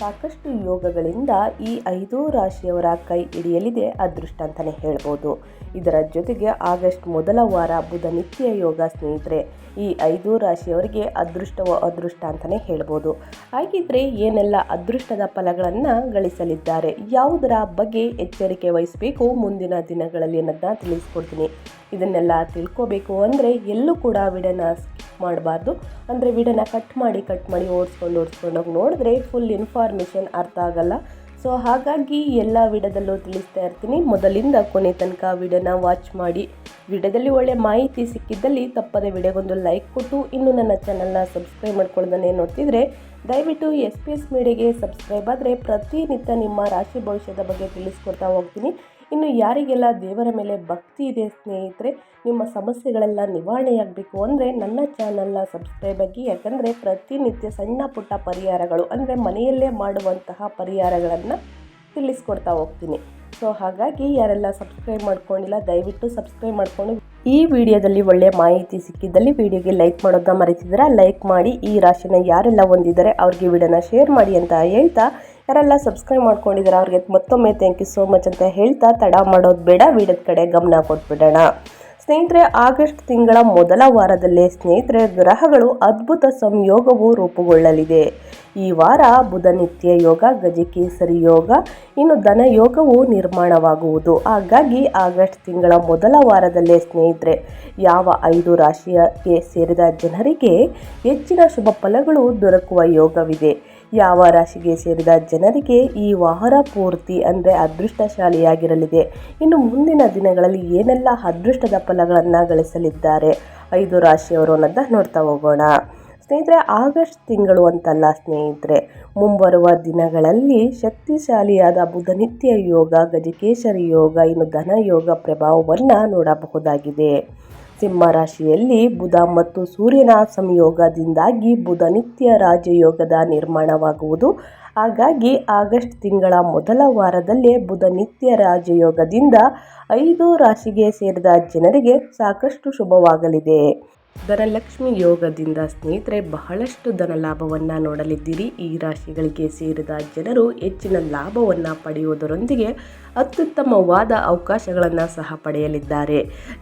ಸಾಕಷ್ಟು ಯೋಗಗಳಿಂದ ಈ ಐದೂ ರಾಶಿಯವರ ಕೈ ಹಿಡಿಯಲಿದೆ ಅದೃಷ್ಟ ಅಂತಲೇ ಹೇಳ್ಬೋದು. ಇದರ ಜೊತೆಗೆ ಆಗಸ್ಟ್ ಮೊದಲ ವಾರ ಬುಧ ನಿತ್ಯ ಯೋಗ ಸ್ನೇಹಿತರೆ, ಈ ಐದೂ ರಾಶಿಯವರಿಗೆ ಅದೃಷ್ಟವ ಅದೃಷ್ಟ ಅಂತಲೇ ಹೇಳ್ಬೋದು. ಹಾಗಿದ್ರೆ ಏನೆಲ್ಲ ಅದೃಷ್ಟದ ಫಲಗಳನ್ನು ಗಳಿಸಲಿದ್ದಾರೆ, ಯಾವುದರ ಬಗ್ಗೆ ಎಚ್ಚರಿಕೆ ವಹಿಸಬೇಕು ಮುಂದಿನ ದಿನಗಳಲ್ಲಿ ಅನ್ನೋದನ್ನ ತಿಳಿಸ್ಕೊಡ್ತೀನಿ. ಇದನ್ನೆಲ್ಲ ತಿಳ್ಕೋಬೇಕು ಅಂದರೆ ಎಲ್ಲೂ ಕೂಡ ವಿಡನ ಮಾಡಬಾರ್ದು. ಅಂದರೆ ವಿಡನ ಕಟ್ ಮಾಡಿ ಕಟ್ ಮಾಡಿ ಓಡಿಸ್ಕೊಂಡು ಓಡಿಸ್ಕೊಂಡೋಗಿ ನೋಡಿದ್ರೆ ಫುಲ್ ಇನ್ಫಾರ್ಮೇಷನ್ ಅರ್ಥ ಆಗಲ್ಲ. ಸೊ ಹಾಗಾಗಿ ಎಲ್ಲ ವಿಡಿಯೋದಲ್ಲೂ ತಿಳಿಸ್ತಾ ಇರ್ತೀನಿ. ಮೊದಲಿಂದ ಕೊನೆ ತನಕ ವಿಡಿಯೋನ ವಾಚ್ ಮಾಡಿ. ವಿಡಿಯೋದಲ್ಲಿ ಒಳ್ಳೆ ಮಾಹಿತಿ ಸಿಕ್ಕಿದ್ದಲ್ಲಿ ತಪ್ಪದೆ ವಿಡಿಯೋಗೊಂದು ಲೈಕ್ ಕೊಟ್ಟು, ಇನ್ನು ನನ್ನ ಚಾನಲ್ನ ಸಬ್ಸ್ಕ್ರೈಬ್ ಮಾಡ್ಕೊಳ್ಳೋದನ್ನೇ ನೋಡ್ತಿದ್ರೆ, ದಯವಿಟ್ಟು ಎಸ್ ಪಿ ಎಸ್ ಮೀಡಿಯಾಗೆ ಸಬ್ಸ್ಕ್ರೈಬ್ ಆದರೆ ಪ್ರತಿನಿತ್ಯ ನಿಮ್ಮ ರಾಶಿ ಭವಿಷ್ಯದ ಬಗ್ಗೆ ತಿಳಿಸ್ಕೊಡ್ತಾ ಹೋಗ್ತೀನಿ. ಇನ್ನು ಯಾರಿಗೆಲ್ಲ ದೇವರ ಮೇಲೆ ಭಕ್ತಿ ಇದೆ ಸ್ನೇಹಿತರೆ, ನಿಮ್ಮ ಸಮಸ್ಯೆಗಳೆಲ್ಲ ನಿವಾರಣೆಯಾಗಬೇಕು ಅಂದರೆ ನನ್ನ ಚಾನಲ್ನ ಸಬ್ಸ್ಕ್ರೈಬ್ ಆಗಿ, ಯಾಕಂದರೆ ಪ್ರತಿನಿತ್ಯ ಸಣ್ಣ ಪುಟ್ಟ ಪರಿಹಾರಗಳು ಅಂದರೆ ಮನೆಯಲ್ಲೇ ಮಾಡುವಂತಹ ಪರಿಹಾರಗಳನ್ನು ತಿಳಿಸ್ಕೊಡ್ತಾ ಹೋಗ್ತೀನಿ. ಸೊ ಹಾಗಾಗಿ ಯಾರೆಲ್ಲ ಸಬ್ಸ್ಕ್ರೈಬ್ ಮಾಡ್ಕೊಂಡಿಲ್ಲ, ದಯವಿಟ್ಟು ಸಬ್ಸ್ಕ್ರೈಬ್ ಮಾಡ್ಕೊಂಡು. ಈ ವಿಡಿಯೋದಲ್ಲಿ ಒಳ್ಳೆಯ ಮಾಹಿತಿ ಸಿಕ್ಕಿದ್ದಲ್ಲಿ ವಿಡಿಯೋಗೆ ಲೈಕ್ ಮಾಡೋದನ್ನ ಮರೆತಿದ್ರೆ ಲೈಕ್ ಮಾಡಿ, ಈ ರಾಶಿನ ಯಾರೆಲ್ಲ ಹೊಂದಿದ್ದಾರೆ, ಅವ್ರಿಗೆ ವಿಡಿಯೋನ ಶೇರ್ ಮಾಡಿ ಅಂತ ಹೇಳ್ತಾ ಯಾರೆಲ್ಲ ಸಬ್ಸ್ಕ್ರೈಬ್ ಮಾಡ್ಕೊಂಡಿದ್ದಾರೆ, ಅವ್ರಿಗೆ ಮತ್ತೊಮ್ಮೆ ಥ್ಯಾಂಕ್ ಯು ಸೋ ಮಚ್ ಅಂತ ಹೇಳ್ತಾ ತಡ ಮಾಡೋದು ಬೇಡ, ವಿಡಿಯೋದ ಕಡೆ ಗಮನ ಕೊಟ್ಬಿಡೋಣ. ಸ್ನೇಹಿತರೆ, ಆಗಸ್ಟ್ ತಿಂಗಳ ಮೊದಲ ವಾರದಲ್ಲೇ ಸ್ನೇಹಿತರೆ, ಗ್ರಹಗಳು ಅದ್ಭುತ ಸಂಯೋಗವು ರೂಪುಗೊಳ್ಳಲಿದೆ. ಈ ವಾರ ಬುಧನಿತ್ಯ ಯೋಗ, ಗಜಕೇಸರಿ ಯೋಗ, ಇನ್ನು ಧನ ಯೋಗವು ನಿರ್ಮಾಣವಾಗುವುದು. ಹಾಗಾಗಿ ಆಗಸ್ಟ್ ತಿಂಗಳ ಮೊದಲ ವಾರದಲ್ಲೇ ಸ್ನೇಹಿತರೆ, ಯಾವ ಐದು ರಾಶಿಯಕ್ಕೆ ಸೇರಿದ ಜನರಿಗೆ ಹೆಚ್ಚಿನ ಶುಭ ಫಲಗಳು ದೊರಕುವ ಯೋಗವಿದೆ. ಯಾವ ರಾಶಿಗೆ ಸೇರಿದ ಜನರಿಗೆ ಈ ವಾರ ಪೂರ್ತಿ ಅಂದರೆ ಅದೃಷ್ಟಶಾಲಿಯಾಗಿರಲಿದೆ. ಇನ್ನು ಮುಂದಿನ ದಿನಗಳಲ್ಲಿ ಏನೆಲ್ಲ ಅದೃಷ್ಟದ ಫಲಗಳನ್ನು ಗಳಿಸಲಿದ್ದಾರೆ? ಐದು ರಾಶಿಯವರು ಅನ್ನೋದನ್ನ ನೋಡ್ತಾ ಹೋಗೋಣ. ಸ್ನೇಹಿತರೆ, ಆಗಸ್ಟ್ ತಿಂಗಳು ಅಂತಲ್ಲ ಸ್ನೇಹಿತರೆ, ಮುಂಬರುವ ದಿನಗಳಲ್ಲಿ ಶಕ್ತಿಶಾಲಿಯಾದ ಬುಧನಿತ್ಯ ಯೋಗ, ಗಜಕೇಶರಿ ಯೋಗ, ಇನ್ನು ಧನ ಯೋಗ ಪ್ರಭಾವವನ್ನು ನೋಡಬಹುದಾಗಿದೆ. ಸಿಂಹ ರಾಶಿಯಲ್ಲಿ ಬುಧ ಮತ್ತು ಸೂರ್ಯನ ಸಂಯೋಗದಿಂದಾಗಿ ಬುಧ ನಿತ್ಯ ರಾಜಯೋಗದ ನಿರ್ಮಾಣವಾಗುವುದು. ಹಾಗಾಗಿ ಆಗಸ್ಟ್ ತಿಂಗಳ ಮೊದಲ ವಾರದಲ್ಲೇ ಬುಧ ನಿತ್ಯ ರಾಜಯೋಗದಿಂದ ಐದು ರಾಶಿಗೆ ಸೇರಿದ ಜನರಿಗೆ ಸಾಕಷ್ಟು ಶುಭವಾಗಲಿದೆ. ಧನಲಕ್ಷ್ಮಿ ಯೋಗದಿಂದ ಸ್ನೇಹಿತರೆ, ಬಹಳಷ್ಟು ಧನ ಲಾಭವನ್ನು ನೋಡಲಿದ್ದೀರಿ. ಈ ರಾಶಿಗಳಿಗೆ ಸೇರಿದ ಜನರು ಹೆಚ್ಚಿನ ಲಾಭವನ್ನು ಪಡೆಯುವುದರೊಂದಿಗೆ ಅತ್ಯುತ್ತಮವಾದ ಅವಕಾಶಗಳನ್ನು ಸಹ ಪಡೆಯಲಿದ್ದಾರೆ.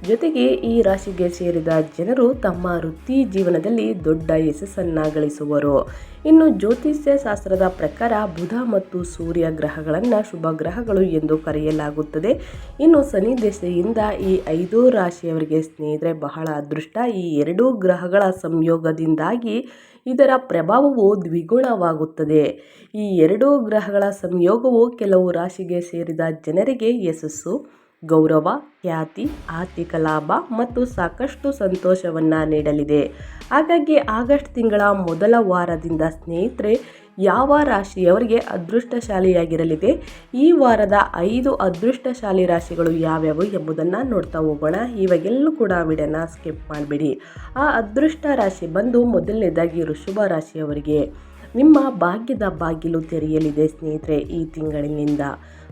ಜೊತೆಗೆ ಈ ರಾಶಿಗೆ ಸೇರಿದ ಜನರು ತಮ್ಮ ವೃತ್ತಿ ಜೀವನದಲ್ಲಿ ದೊಡ್ಡ ಯಶಸ್ಸನ್ನು ಗಳಿಸುವರು. ಇನ್ನು ಜ್ಯೋತಿಷ್ಯ ಶಾಸ್ತ್ರದ ಪ್ರಕಾರ ಬುಧ ಮತ್ತು ಸೂರ್ಯ ಗ್ರಹಗಳನ್ನು ಶುಭ ಗ್ರಹಗಳು ಎಂದು ಕರೆಯಲಾಗುತ್ತದೆ. ಇನ್ನು ಶನಿ ದೆಸೆಯಿಂದ ಈ ಐದು ರಾಶಿಯವರಿಗೆ ಸ್ನೇಹಿತರೆ ಬಹಳ ಅದೃಷ್ಟ. ಈ ಎರಡೂ ಗ್ರಹಗಳ ಸಂಯೋಗದಿಂದಾಗಿ ಇದರ ಪ್ರಭಾವವು ದ್ವಿಗುಣವಾಗುತ್ತದೆ. ಈ ಎರಡೂ ಗ್ರಹಗಳ ಸಂಯೋಗವು ಕೆಲವು ರಾಶಿಗೆ ಸೇರಿದ ಜನರಿಗೆ ಯಶಸ್ಸು, ಗೌರವ, ಖ್ಯಾತಿ, ಆರ್ಥಿಕ ಲಾಭ ಮತ್ತು ಸಾಕಷ್ಟು ಸಂತೋಷವನ್ನು ನೀಡಲಿದೆ. ಹಾಗಾಗಿ ಆಗಸ್ಟ್ ತಿಂಗಳ ಮೊದಲ ವಾರದಿಂದ ಸ್ನೇಹಿತರೆ ಯಾವ ರಾಶಿಯವರಿಗೆ ಅದೃಷ್ಟಶಾಲಿಯಾಗಿರಲಿದೆ? ಈ ವಾರದ ಐದು ಅದೃಷ್ಟಶಾಲಿ ರಾಶಿಗಳು ಯಾವ್ಯಾವು ಎಂಬುದನ್ನು ನೋಡ್ತಾ ಹೋಗೋಣ. ಇವಾಗೆಲ್ಲೂ ಕೂಡ ವಿಡಿಯೋನ ಸ್ಕಿಪ್ ಮಾಡಬೇಡಿ. ಆ ಅದೃಷ್ಟ ರಾಶಿ ಬಂದು ಮೊದಲನೇದಾಗಿ ಋಷಭ ರಾಶಿಯವರಿಗೆ. ನಿಮ್ಮ ಭಾಗ್ಯದ ಬಾಗಿಲು ತೆರೆಯಲಿದೆ ಸ್ನೇಹಿತರೆ ಈ ತಿಂಗಳಿನಿಂದ.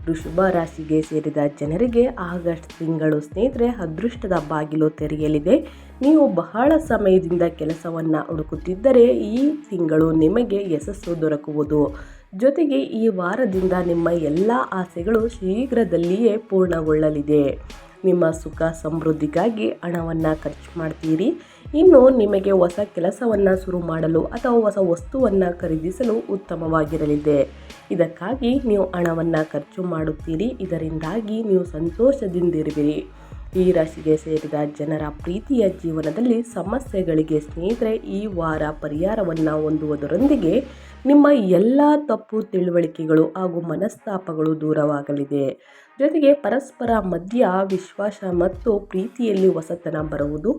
ಋಷಭ ರಾಶಿಗೆ ಸೇರಿದ ಜನರಿಗೆ ಆಗಸ್ಟ್ ತಿಂಗಳು ಸ್ನೇಹಿತರೆ ಅದೃಷ್ಟದ ಬಾಗಿಲು ತೆರೆಯಲಿದೆ. ನೀವು ಬಹಳ ಸಮಯದಿಂದ ಕೆಲಸವನ್ನು ಹುಡುಕುತ್ತಿದ್ದರೆ ಈ ತಿಂಗಳು ನಿಮಗೆ ಯಶಸ್ಸು ದೊರಕುವುದು. ಜೊತೆಗೆ ಈ ವಾರದಿಂದ ನಿಮ್ಮ ಎಲ್ಲ ಆಸೆಗಳು ಶೀಘ್ರದಲ್ಲಿಯೇ ಪೂರ್ಣಗೊಳ್ಳಲಿದೆ. ನಿಮ್ಮ ಸುಖ ಸಮೃದ್ಧಿಗಾಗಿ ಹಣವನ್ನು ಖರ್ಚು ಮಾಡ್ತೀರಿ. ಇನ್ನು ನಿಮಗೆ ಹೊಸ ಕೆಲಸವನ್ನು ಶುರು ಮಾಡಲು ಅಥವಾ ಹೊಸ ವಸ್ತುವನ್ನು ಖರೀದಿಸಲು ಉತ್ತಮವಾಗಿರಲಿದೆ. ಇದಕ್ಕಾಗಿ ನೀವು ಹಣವನ್ನು ಖರ್ಚು ಮಾಡುತ್ತೀರಿ. ಇದರಿಂದಾಗಿ ನೀವು ಸಂತೋಷದಿಂದಿರುವಿರಿ. ಈ ರಾಶಿಗೆ ಸೇರಿದ ಜನರ ಪ್ರೀತಿಯ ಜೀವನದಲ್ಲಿ ಸಮಸ್ಯೆಗಳಿಗೆ ಸ್ನೇಹಿತರೆ, ಈ ವಾರ ಪರಿಹಾರವನ್ನು ಹೊಂದುವುದರೊಂದಿಗೆ ನಿಮ್ಮ ಎಲ್ಲ ತಪ್ಪು ತಿಳುವಳಿಕೆಗಳು ಹಾಗೂ ಮನಸ್ತಾಪಗಳು ದೂರವಾಗಲಿದೆ. ಜೊತೆಗೆ ಪರಸ್ಪರ ಮಧ್ಯ ವಿಶ್ವಾಸ ಮತ್ತು ಪ್ರೀತಿಯಲ್ಲಿ ಹೊಸತನ ಬರುವುದು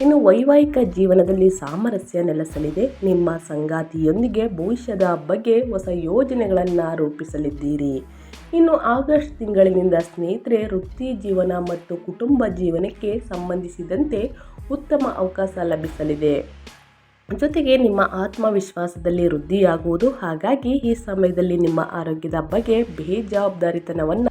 ಇನ್ನು ವೈವಾಹಿಕ ಜೀವನದಲ್ಲಿ ಸಾಮರಸ್ಯ ನೆಲೆಸಲಿದೆ. ನಿಮ್ಮ ಸಂಗಾತಿಯೊಂದಿಗೆ ಭವಿಷ್ಯದ ಬಗ್ಗೆ ಹೊಸ ಯೋಜನೆಗಳನ್ನು ರೂಪಿಸಲಿದ್ದೀರಿ. ಇನ್ನು ಆಗಸ್ಟ್ ತಿಂಗಳಿನಿಂದ ಸ್ನೇಹಿತರೆ, ವೃತ್ತಿ ಜೀವನ ಮತ್ತು ಕುಟುಂಬ ಜೀವನಕ್ಕೆ ಸಂಬಂಧಿಸಿದಂತೆ ಉತ್ತಮ ಅವಕಾಶ ಲಭಿಸಲಿದೆ. ಜೊತೆಗೆ ನಿಮ್ಮ ಆತ್ಮವಿಶ್ವಾಸದಲ್ಲಿ ವೃದ್ಧಿಯಾಗುವುದು, ಹಾಗಾಗಿ ಈ ಸಮಯದಲ್ಲಿ ನಿಮ್ಮ ಆರೋಗ್ಯದ ಬಗ್ಗೆ ಬೇಜವಾಬ್ದಾರಿತನವನ್ನು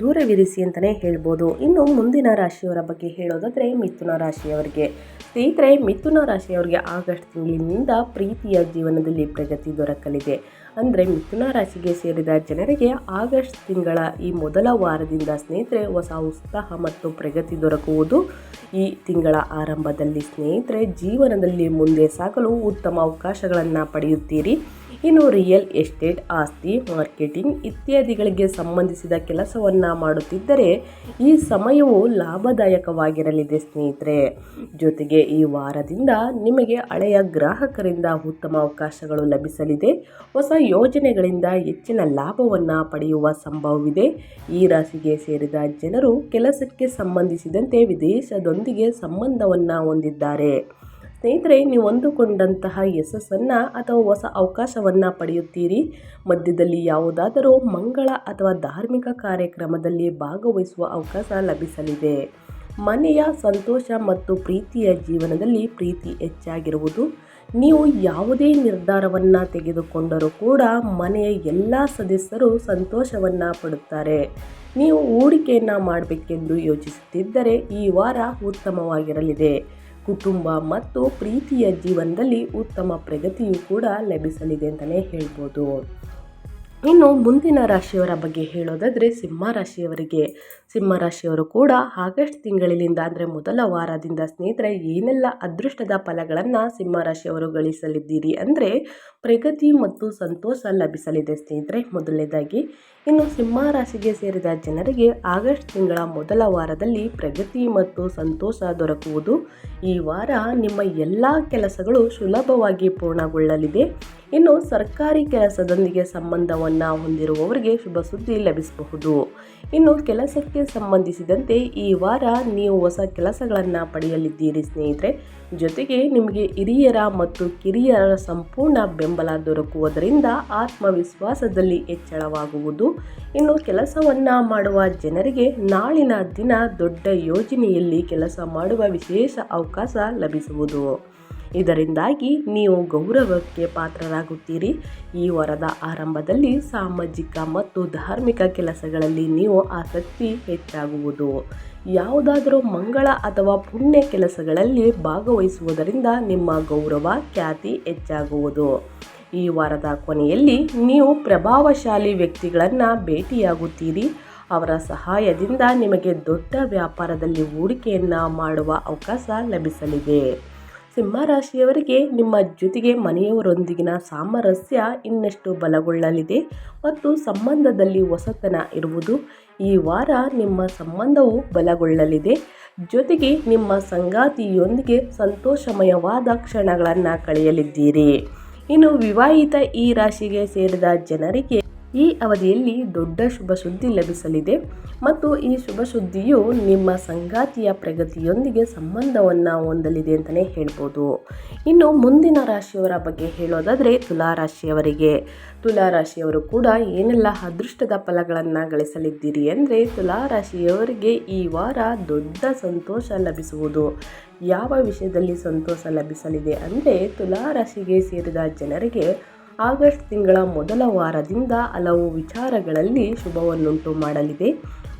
ದೂರವಿರಿಸಿ ಅಂತಲೇ ಹೇಳ್ಬೋದು. ಇನ್ನು ಮುಂದಿನ ರಾಶಿಯವರ ಬಗ್ಗೆ ಹೇಳೋದಾದರೆ ಮಿಥುನ ರಾಶಿಯವರಿಗೆ. ಸ್ನೇಹಿತರೆ, ಮಿಥುನ ರಾಶಿಯವರಿಗೆ ಆಗಸ್ಟ್ ತಿಂಗಳಿನಿಂದ ಪ್ರೀತಿಯ ಜೀವನದಲ್ಲಿ ಪ್ರಗತಿ ದೊರಕಲಿದೆ. ಅಂದರೆ ಮಿಥುನ ರಾಶಿಗೆ ಸೇರಿದ ಜನರಿಗೆ ಆಗಸ್ಟ್ ತಿಂಗಳ ಈ ಮೊದಲ ವಾರದಿಂದ ಸ್ನೇಹಿತರೆ ಹೊಸ ಉತ್ಸಾಹ ಮತ್ತು ಪ್ರಗತಿ ದೊರಕುವುದು. ಈ ತಿಂಗಳ ಆರಂಭದಲ್ಲಿ ಸ್ನೇಹಿತರೆ ಜೀವನದಲ್ಲಿ ಮುಂದೆ ಸಾಗಲು ಉತ್ತಮ ಅವಕಾಶಗಳನ್ನು ಪಡೆಯುತ್ತೀರಿ. ಇನ್ನು ರಿಯಲ್ ಎಸ್ಟೇಟ್, ಆಸ್ತಿ, ಮಾರ್ಕೆಟಿಂಗ್ ಇತ್ಯಾದಿಗಳಿಗೆ ಸಂಬಂಧಿಸಿದ ಕೆಲಸವನ್ನು ಮಾಡುತ್ತಿದ್ದರೆ ಈ ಸಮಯವು ಲಾಭದಾಯಕವಾಗಿರಲಿದೆ, ಸ್ನೇಹಿತರೆ. ಜೊತೆಗೆ ಈ ವಾರದಿಂದ ನಿಮಗೆ ಹಳೆಯ ಗ್ರಾಹಕರಿಂದ ಉತ್ತಮ ಅವಕಾಶಗಳು ಲಭಿಸಲಿದೆ. ಹೊಸ ಯೋಜನೆಗಳಿಂದ ಹೆಚ್ಚಿನ ಲಾಭವನ್ನು ಪಡೆಯುವ ಸಂಭವವಿದೆ. ಈ ರಾಶಿಗೆ ಸೇರಿದ ಜನರು ಕೆಲಸಕ್ಕೆ ಸಂಬಂಧಿಸಿದಂತೆ ವಿದೇಶದೊಂದಿಗೆ ಸಂಬಂಧವನ್ನು ಹೊಂದಿದ್ದಾರೆ. ಸ್ನೇಹಿತರೆ, ನೀವು ಅಂದುಕೊಂಡಂತಹ ಯಶಸ್ಸನ್ನು ಅಥವಾ ಹೊಸ ಅವಕಾಶವನ್ನು ಪಡೆಯುತ್ತೀರಿ. ಮಧ್ಯದಲ್ಲಿ ಯಾವುದಾದರೂ ಮಂಗಳ ಅಥವಾ ಧಾರ್ಮಿಕ ಕಾರ್ಯಕ್ರಮದಲ್ಲಿ ಭಾಗವಹಿಸುವ ಅವಕಾಶ ಲಭಿಸಲಿದೆ. ಮನೆಯ ಸಂತೋಷ ಮತ್ತು ಪ್ರೀತಿಯ ಜೀವನದಲ್ಲಿ ಪ್ರೀತಿ ಹೆಚ್ಚಾಗಿರುವುದು. ನೀವು ಯಾವುದೇ ನಿರ್ಧಾರವನ್ನು ತೆಗೆದುಕೊಂಡರೂ ಕೂಡ ಮನೆಯ ಎಲ್ಲ ಸದಸ್ಯರು ಸಂತೋಷವನ್ನು ಪಡುತ್ತಾರೆ. ನೀವು ಹೂಡಿಕೆಯನ್ನು ಮಾಡಬೇಕೆಂದು ಯೋಚಿಸುತ್ತಿದ್ದರೆ ಈ ವಾರ ಉತ್ತಮವಾಗಿರಲಿದೆ. ಕುಟುಂಬ ಮತ್ತು ಪ್ರೀತಿಯ ಜೀವನದಲ್ಲಿ ಉತ್ತಮ ಪ್ರಗತಿಯು ಕೂಡ ಲಭಿಸಲಿದೆ ಅಂತಲೇ ಹೇಳ್ಬೋದು. ಇನ್ನು ಮುಂದಿನ ರಾಶಿಯವರ ಬಗ್ಗೆ ಹೇಳೋದಾದರೆ ಸಿಂಹ ರಾಶಿಯವರಿಗೆ. ಸಿಂಹ ರಾಶಿಯವರು ಕೂಡ ಆಗಸ್ಟ್ ತಿಂಗಳಿನಿಂದ ಅಂದರೆ ಮೊದಲ ವಾರದಿಂದ ಸ್ನೇಹಿತರೆ ಏನೆಲ್ಲ ಅದೃಷ್ಟದ ಫಲಗಳನ್ನು ಸಿಂಹರಾಶಿಯವರು ಗಳಿಸಲಿದ್ದೀರಿ ಅಂದರೆ ಪ್ರಗತಿ ಮತ್ತು ಸಂತೋಷ ಲಭಿಸಲಿದೆ ಸ್ನೇಹಿತರೆ. ಮೊದಲನೇದಾಗಿ, ಇನ್ನು ಸಿಂಹರಾಶಿಗೆ ಸೇರಿದ ಜನರಿಗೆ ಆಗಸ್ಟ್ ತಿಂಗಳ ಮೊದಲ ವಾರದಲ್ಲಿ ಪ್ರಗತಿ ಮತ್ತು ಸಂತೋಷ ದೊರಕುವುದು. ಈ ವಾರ ನಿಮ್ಮ ಎಲ್ಲ ಕೆಲಸಗಳು ಸುಲಭವಾಗಿ ಪೂರ್ಣಗೊಳ್ಳಲಿದೆ. ಇನ್ನು ಸರ್ಕಾರಿ ಕೆಲಸದೊಂದಿಗೆ ಸಂಬಂಧವನ್ನು ಹೊಂದಿರುವವರಿಗೆ ಶುಭ ಸುದ್ದಿ ಲಭಿಸಬಹುದು. ಇನ್ನು ಕೆಲಸಕ್ಕೆ ಸಂಬಂಧಿಸಿದಂತೆ ಈ ವಾರ ನೀವು ಹೊಸ ಕೆಲಸಗಳನ್ನು ಪಡೆಯಲಿದ್ದೀರಿ, ಸ್ನೇಹಿತರೆ. ಜೊತೆಗೆ ನಿಮಗೆ ಹಿರಿಯರ ಮತ್ತು ಕಿರಿಯರ ಸಂಪೂರ್ಣ ಬೆಂಬಲ ದೊರಕುವುದರಿಂದ ಆತ್ಮವಿಶ್ವಾಸದಲ್ಲಿ ಹೆಚ್ಚಳವಾಗುವುದು. ಇನ್ನು ಕೆಲಸವನ್ನು ಮಾಡುವ ಜನರಿಗೆ ನಾಳಿನ ದಿನ ದೊಡ್ಡ ಯೋಜನೆಯಲ್ಲಿ ಕೆಲಸ ಮಾಡುವ ವಿಶೇಷ ಅವಕಾಶ ಲಭಿಸುವುದು. ಇದರಿಂದಾಗಿ ನೀವು ಗೌರವಕ್ಕೆ ಪಾತ್ರರಾಗುತ್ತೀರಿ. ಈ ವಾರದ ಆರಂಭದಲ್ಲಿ ಸಾಮಾಜಿಕ ಮತ್ತು ಧಾರ್ಮಿಕ ಕೆಲಸಗಳಲ್ಲಿ ನೀವು ಆಸಕ್ತಿ ಹೆಚ್ಚಾಗುವುದು. ಯಾವುದಾದರೂ ಮಂಗಳ ಅಥವಾ ಪುಣ್ಯ ಕೆಲಸಗಳಲ್ಲಿ ಭಾಗವಹಿಸುವುದರಿಂದ ನಿಮ್ಮ ಗೌರವ ಖ್ಯಾತಿ ಹೆಚ್ಚಾಗುವುದು. ಈ ವಾರದ ಕೊನೆಯಲ್ಲಿ ನೀವು ಪ್ರಭಾವಶಾಲಿ ವ್ಯಕ್ತಿಗಳನ್ನು ಭೇಟಿಯಾಗುತ್ತೀರಿ. ಅವರ ಸಹಾಯದಿಂದ ನಿಮಗೆ ದೊಡ್ಡ ವ್ಯಾಪಾರದಲ್ಲಿ ಹೂಡಿಕೆಯನ್ನು ಮಾಡುವ ಅವಕಾಶ ಲಭಿಸಲಿದೆ. ಸಿಂಹರಾಶಿಯವರಿಗೆ ನಿಮ್ಮ ಜೊತೆಗೆ ಮನೆಯವರೊಂದಿಗಿನ ಸಾಮರಸ್ಯ ಇನ್ನಷ್ಟು ಬಲಗೊಳ್ಳಲಿದೆ ಮತ್ತು ಸಂಬಂಧದಲ್ಲಿ ಹೊಸತನ ಇರುವುದು? ಈ ವಾರ ನಿಮ್ಮ ಸಂಬಂಧವು ಬಲಗೊಳ್ಳಲಿದೆ. ಜೊತೆಗೆ ನಿಮ್ಮ ಸಂಗಾತಿಯೊಂದಿಗೆ ಸಂತೋಷಮಯವಾದ ಕ್ಷಣಗಳನ್ನು ಕಳೆಯಲಿದ್ದೀರಿ. ಇನ್ನು ವಿವಾಹಿತ ಈ ರಾಶಿಗೆ ಸೇರಿದ ಜನರಿಗೆ ಈ ಅವಧಿಯಲ್ಲಿ ದೊಡ್ಡ ಶುಭ ಸುದ್ದಿ ಲಭಿಸಲಿದೆ ಮತ್ತು ಈ ಶುಭ ಸುದ್ದಿಯು ನಿಮ್ಮ ಸಂಗಾತಿಯ ಪ್ರಗತಿಯೊಂದಿಗೆ ಸಂಬಂಧವನ್ನು ಹೊಂದಲಿದೆ ಅಂತಲೇ ಹೇಳ್ಬೋದು. ಇನ್ನು ಮುಂದಿನ ರಾಶಿಯವರ ಬಗ್ಗೆ ಹೇಳೋದಾದರೆ ತುಲಾರಾಶಿಯವರಿಗೆ ತುಲಾರಾಶಿಯವರು ಕೂಡ ಏನೆಲ್ಲ ಅದೃಷ್ಟದ ಫಲಗಳನ್ನು ಗಳಿಸಲಿದ್ದೀರಿ ಅಂದರೆ ತುಲಾರಾಶಿಯವರಿಗೆ ಈ ವಾರ ದೊಡ್ಡ ಸಂತೋಷ ಲಭಿಸುವುದು. ಯಾವ ವಿಷಯದಲ್ಲಿ ಸಂತೋಷ ಲಭಿಸಲಿದೆ ಅಂದರೆ ತುಲಾರಾಶಿಗೆ ಸೇರಿದ ಜನರಿಗೆ ಆಗಸ್ಟ್ ತಿಂಗಳ ಮೊದಲ ವಾರದಿಂದ ಹಲವು ವಿಚಾರಗಳಲ್ಲಿ ಶುಭವನ್ನುಂಟು ಮಾಡಲಿದೆ.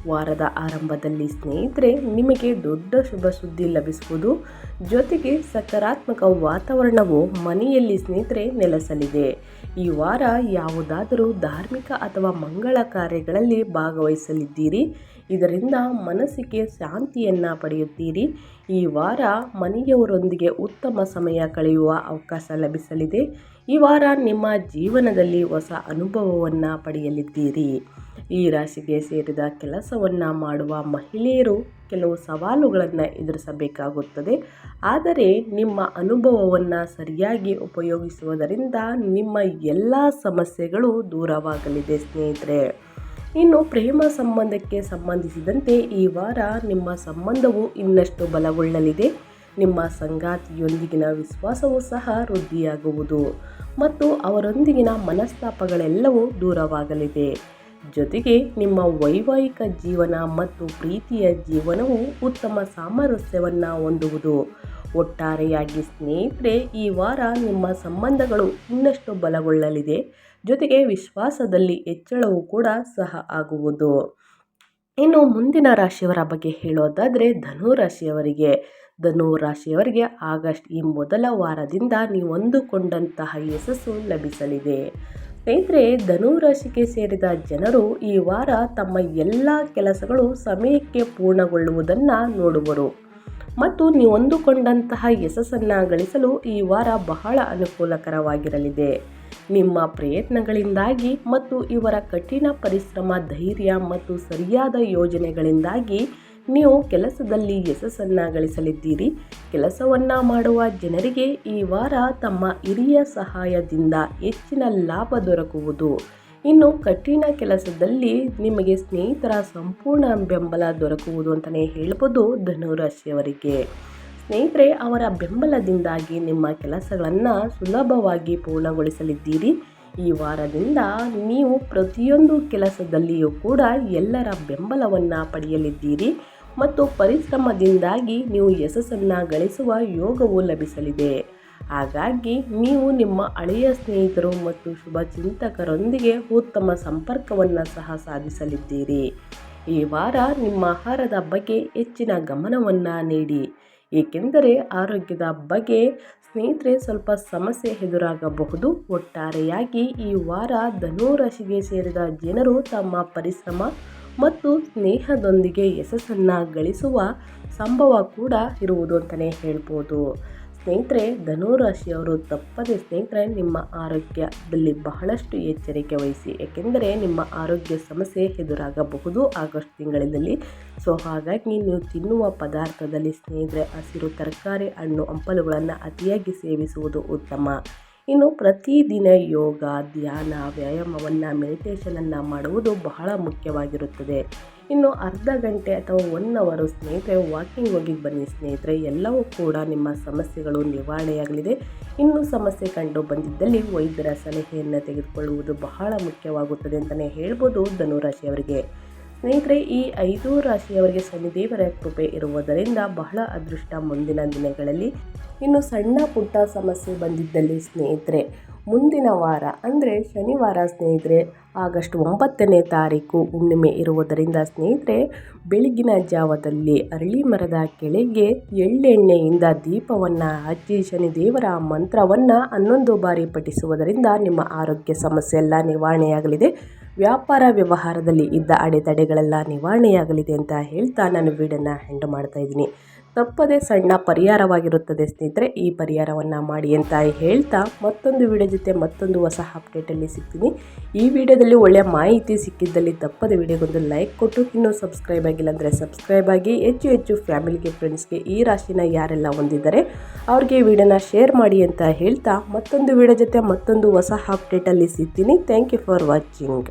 ವಾರದ ಆರಂಭದಲ್ಲಿ ಸ್ನೇಹಿತರೆ, ನಿಮಗೆ ದೊಡ್ಡ ಶುಭ ಸುದ್ದಿ ಲಭಿಸುವುದು, ಜೊತೆಗೆ ಸಕಾರಾತ್ಮಕ ವಾತಾವರಣವು ಮನೆಯಲ್ಲಿ ಸ್ನೇಹಿತರೆ ನೆಲೆಸಲಿದೆ. ಈ ವಾರ ಯಾವುದಾದರೂ ಧಾರ್ಮಿಕ ಅಥವಾ ಮಂಗಳ ಕಾರ್ಯಗಳಲ್ಲಿ ಭಾಗವಹಿಸಲಿದ್ದೀರಿ. ಇದರಿಂದ ಮನಸ್ಸಿಗೆ ಶಾಂತಿಯನ್ನು ಪಡೆಯುತ್ತೀರಿ. ಈ ವಾರ ಮನೆಯವರೊಂದಿಗೆ ಉತ್ತಮ ಸಮಯ ಕಳೆಯುವ ಅವಕಾಶ ಲಭಿಸಲಿದೆ. ಈ ವಾರ ನಿಮ್ಮ ಜೀವನದಲ್ಲಿ ಹೊಸ ಅನುಭವವನ್ನು ಪಡೆಯಲಿದ್ದೀರಿ. ಈ ರಾಶಿಗೆ ಸೇರಿದ ಕೆಲಸವನ್ನು ಮಾಡುವ ಮಹಿಳೆಯರು ಕೆಲವು ಸವಾಲುಗಳನ್ನು ಎದುರಿಸಬೇಕಾಗುತ್ತದೆ. ಆದರೆ ನಿಮ್ಮ ಅನುಭವವನ್ನು ಸರಿಯಾಗಿ ಉಪಯೋಗಿಸುವುದರಿಂದ ನಿಮ್ಮ ಎಲ್ಲ ಸಮಸ್ಯೆಗಳು ದೂರವಾಗಲಿದೆ ಸ್ನೇಹಿತರೆ. ಇನ್ನು ಪ್ರೇಮ ಸಂಬಂಧಕ್ಕೆ ಸಂಬಂಧಿಸಿದಂತೆ ಈ ವಾರ ನಿಮ್ಮ ಸಂಬಂಧವು ಇನ್ನಷ್ಟು ಬಲಗೊಳ್ಳಲಿದೆ. ನಿಮ್ಮ ಸಂಗಾತಿಯೊಂದಿಗಿನ ವಿಶ್ವಾಸವು ಸಹ ವೃದ್ಧಿಯಾಗುವುದು ಮತ್ತು ಅವರೊಂದಿಗಿನ ಮನಸ್ತಾಪಗಳೆಲ್ಲವೂ ದೂರವಾಗಲಿದೆ. ಜೊತೆಗೆ ನಿಮ್ಮ ವೈವಾಹಿಕ ಜೀವನ ಮತ್ತು ಪ್ರೀತಿಯ ಜೀವನವು ಉತ್ತಮ ಸಾಮರಸ್ಯವನ್ನು ಹೊಂದುವುದು. ಒಟ್ಟಾರೆಯಾಗಿ ಸ್ನೇಹಿತರೆ, ಈ ವಾರ ನಿಮ್ಮ ಸಂಬಂಧಗಳು ಇನ್ನಷ್ಟು ಬಲಗೊಳ್ಳಲಿದೆ. ಜೊತೆಗೆ ವಿಶ್ವಾಸದಲ್ಲಿ ಹೆಚ್ಚಳವು ಕೂಡ ಸಹ ಆಗುವುದು. ಇನ್ನು ಮುಂದಿನ ರಾಶಿಯವರ ಬಗ್ಗೆ ಹೇಳೋದಾದರೆ ಧನು ರಾಶಿಯವರಿಗೆ. ಧನು ರಾಶಿಯವರಿಗೆ ಆಗಸ್ಟ್ ಈ ಮೊದಲ ವಾರದಿಂದ ನೀವು ಅಂದುಕೊಂಡಂತಹ ಯಶಸ್ಸು ಲಭಿಸಲಿದೆ. ಸ್ನೇಹಿತರೆ, ಧನು ರಾಶಿಗೆ ಸೇರಿದ ಜನರು ಈ ವಾರ ತಮ್ಮ ಎಲ್ಲ ಕೆಲಸಗಳು ಸಮಯಕ್ಕೆ ಪೂರ್ಣಗೊಳ್ಳುವುದನ್ನು ನೋಡುವರು. ಮತ್ತು ನೀವು ಅಂದುಕೊಂಡಂತಹ ಯಶಸ್ಸನ್ನು ಗಳಿಸಲು ಈ ವಾರ ಬಹಳ ಅನುಕೂಲಕರವಾಗಿರಲಿದೆ. ನಿಮ್ಮ ಪ್ರಯತ್ನಗಳಿಂದಾಗಿ ಮತ್ತು ಇವರ ಕಠಿಣ ಪರಿಶ್ರಮ, ಧೈರ್ಯ ಮತ್ತು ಸರಿಯಾದ ಯೋಜನೆಗಳಿಂದಾಗಿ ನೀವು ಕೆಲಸದಲ್ಲಿ ಯಶಸ್ಸನ್ನು ಗಳಿಸಲಿದ್ದೀರಿ. ಕೆಲಸವನ್ನು ಮಾಡುವ ಜನರಿಗೆ ಈ ವಾರ ತಮ್ಮ ಹಿರಿಯ ಸಹಾಯದಿಂದ ಹೆಚ್ಚಿನ ಲಾಭ ದೊರಕುವುದು. ಇನ್ನು ಕಠಿಣ ಕೆಲಸದಲ್ಲಿ ನಿಮಗೆ ಸ್ನೇಹಿತರ ಸಂಪೂರ್ಣ ಬೆಂಬಲ ದೊರಕುವುದು ಅಂತಲೇ ಹೇಳ್ಬೋದು ಧನುರಾಶಿಯವರಿಗೆ. ಸ್ನೇಹಿತರೆ, ಅವರ ಬೆಂಬಲದಿಂದಾಗಿ ನಿಮ್ಮ ಕೆಲಸಗಳನ್ನು ಸುಲಭವಾಗಿ ಪೂರ್ಣಗೊಳಿಸಲಿದ್ದೀರಿ. ಈ ವಾರದಿಂದ ನೀವು ಪ್ರತಿಯೊಂದು ಕೆಲಸದಲ್ಲಿಯೂ ಕೂಡ ಎಲ್ಲರ ಬೆಂಬಲವನ್ನು ಪಡೆಯಲಿದ್ದೀರಿ ಮತ್ತು ಪರಿಶ್ರಮದಿಂದಾಗಿ ನೀವು ಯಶಸ್ಸನ್ನು ಗಳಿಸುವ ಯೋಗವು ಲಭಿಸಲಿದೆ. ಹಾಗಾಗಿ ನೀವು ನಿಮ್ಮ ಹಳೆಯ ಸ್ನೇಹಿತರು ಮತ್ತು ಶುಭ ಚಿಂತಕರೊಂದಿಗೆ ಉತ್ತಮ ಸಂಪರ್ಕವನ್ನು ಸಹ ಸಾಧಿಸಲಿದ್ದೀರಿ. ಈ ವಾರ ನಿಮ್ಮ ಆಹಾರದ ಬಗ್ಗೆ ಹೆಚ್ಚಿನ ಗಮನವನ್ನು ನೀಡಿ. ಏಕೆಂದರೆ ಆರೋಗ್ಯದ ಬಗ್ಗೆ ಸ್ನೇಹಿತರೆ ಸ್ವಲ್ಪ ಸಮಸ್ಯೆ ಎದುರಾಗಬಹುದು. ಒಟ್ಟಾರೆಯಾಗಿ ಈ ವಾರ ಧನುರಾಶಿಗೆ ಸೇರಿದ ಜನರು ತಮ್ಮ ಪರಿಶ್ರಮ ಮತ್ತು ಸ್ನೇಹದೊಂದಿಗೆ ಯಶಸ್ಸನ್ನು ಗಳಿಸುವ ಸಂಭವ ಕೂಡ ಇರುವುದು ಅಂತಲೇ ಹೇಳ್ಬೋದು. ಸ್ನೇಹಿತರೆ, ಧನುರಾಶಿಯವರು ತಪ್ಪದೆ ಸ್ನೇಹಿತರೆ, ನಿಮ್ಮ ಆರೋಗ್ಯದಲ್ಲಿ ಬಹಳಷ್ಟು ಎಚ್ಚರಿಕೆ ವಹಿಸಿ. ಏಕೆಂದರೆ ನಿಮ್ಮ ಆರೋಗ್ಯ ಸಮಸ್ಯೆ ಎದುರಾಗಬಹುದು ಆಗಸ್ಟ್ ತಿಂಗಳಿನಲ್ಲಿ. ಸೊ, ಹಾಗಾಗಿ ನೀವು ತಿನ್ನುವ ಪದಾರ್ಥದಲ್ಲಿ ಸ್ನೇಹಿತರೆ, ಹಸಿರು ತರಕಾರಿ, ಹಣ್ಣು, ಹಂಪಲುಗಳನ್ನು ಅತಿಯಾಗಿ ಸೇವಿಸುವುದು ಉತ್ತಮ. ಇನ್ನು ಪ್ರತಿದಿನ ಯೋಗ, ಧ್ಯಾನ, ವ್ಯಾಯಾಮವನ್ನು ಮೆಡಿಟೇಷನನ್ನು ಮಾಡುವುದು ಬಹಳ ಮುಖ್ಯವಾಗಿರುತ್ತದೆ. ಇನ್ನು ಅರ್ಧ ಗಂಟೆ ಅಥವಾ ಒನ್ ಅವರು ಸ್ನೇಹಿತರೆ ವಾಕಿಂಗ್ ಹೋಗಿ ಬನ್ನಿ ಸ್ನೇಹಿತರೆ. ಎಲ್ಲವೂ ಕೂಡ ನಿಮ್ಮ ಸಮಸ್ಯೆಗಳು ನಿವಾರಣೆಯಾಗಲಿದೆ. ಇನ್ನು ಸಮಸ್ಯೆ ಕಂಡು ಬಂದಿದ್ದಲ್ಲಿ ವೈದ್ಯರ ಸಲಹೆಯನ್ನು ತೆಗೆದುಕೊಳ್ಳುವುದು ಬಹಳ ಮುಖ್ಯವಾಗುತ್ತದೆ ಅಂತಲೇ ಹೇಳ್ಬೋದು ಧನುರಾಶಿಯವರಿಗೆ. ಸ್ನೇಹಿತರೆ, ಈ ಐದು ರಾಶಿಯವರಿಗೆ ಶನಿದೇವರ ಕೃಪೆ ಇರುವುದರಿಂದ ಬಹಳ ಅದೃಷ್ಟ ಮುಂದಿನ ದಿನಗಳಲ್ಲಿ. ಇನ್ನು ಸಣ್ಣ ಪುಟ್ಟ ಸಮಸ್ಯೆ ಬಂದಿದ್ದಲ್ಲಿ ಸ್ನೇಹಿತರೆ ಮುಂದಿನ ವಾರ, ಅಂದರೆ ಶನಿವಾರ ಸ್ನೇಹಿತರೆ, ಆಗಸ್ಟ್ ಒಂಬತ್ತನೇ ತಾರೀಕು ಹುಣ್ಣಿಮೆ ಇರುವುದರಿಂದ ಸ್ನೇಹಿತರೆ, ಬೆಳಗಿನ ಜಾವದಲ್ಲಿ ಅರಳಿ ಮರದ ಕೆಳಗೆ ಎಳ್ಳೆಣ್ಣೆಯಿಂದ ದೀಪವನ್ನು ಹಚ್ಚಿ ಶನಿದೇವರ ಮಂತ್ರವನ್ನು ಹನ್ನೊಂದು ಬಾರಿ ಪಠಿಸುವುದರಿಂದ ನಿಮ್ಮ ಆರೋಗ್ಯ ಸಮಸ್ಯೆ ಎಲ್ಲ ನಿವಾರಣೆಯಾಗಲಿದೆ. ವ್ಯಾಪಾರ ವ್ಯವಹಾರದಲ್ಲಿ ಇದ್ದ ಅಡೆತಡೆಗಳೆಲ್ಲ ನಿವಾರಣೆಯಾಗಲಿದೆ ಅಂತ ಹೇಳ್ತಾ ನಾನು ವೀಡನ್ನು ಹೆಂಡ್ ಮಾಡ್ತಾ ಇದ್ದೀನಿ. ತಪ್ಪದೇ ಸಣ್ಣ ಪರಿಹಾರವಾಗಿರುತ್ತದೆ ಸ್ನೇಹಿತರೆ. ಈ ಪರಿಹಾರವನ್ನು ಮಾಡಿ ಅಂತ ಹೇಳ್ತಾ ಮತ್ತೊಂದು ವಿಡಿಯೋ ಜೊತೆ ಮತ್ತೊಂದು ಹೊಸ ಅಪ್ಡೇಟಲ್ಲಿ ಸಿಗ್ತೀನಿ. ಈ ವಿಡಿಯೋದಲ್ಲಿ ಒಳ್ಳೆಯ ಮಾಹಿತಿ ಸಿಕ್ಕಿದ್ದಲ್ಲಿ ತಪ್ಪದೆ ವಿಡಿಯೋಗೊಂದು ಲೈಕ್ ಕೊಟ್ಟು, ಇನ್ನೂ ಸಬ್ಸ್ಕ್ರೈಬ್ ಆಗಿಲ್ಲ ಅಂದರೆ ಸಬ್ಸ್ಕ್ರೈಬ್ ಆಗಿ, ಹೆಚ್ಚು ಹೆಚ್ಚು ಫ್ಯಾಮಿಲಿಗೆ ಫ್ರೆಂಡ್ಸ್ಗೆ ಈ ರಾಶಿನ ಯಾರೆಲ್ಲ ಹೊಂದಿದ್ದಾರೆ, ಅವ್ರಿಗೆ ವಿಡಿಯೋನ ಶೇರ್ ಮಾಡಿ ಅಂತ ಹೇಳ್ತಾ ಮತ್ತೊಂದು ವಿಡಿಯೋ ಜೊತೆ ಮತ್ತೊಂದು ಹೊಸ ಅಪ್ಡೇಟಲ್ಲಿ ಸಿಗ್ತೀನಿ. Thank you for watching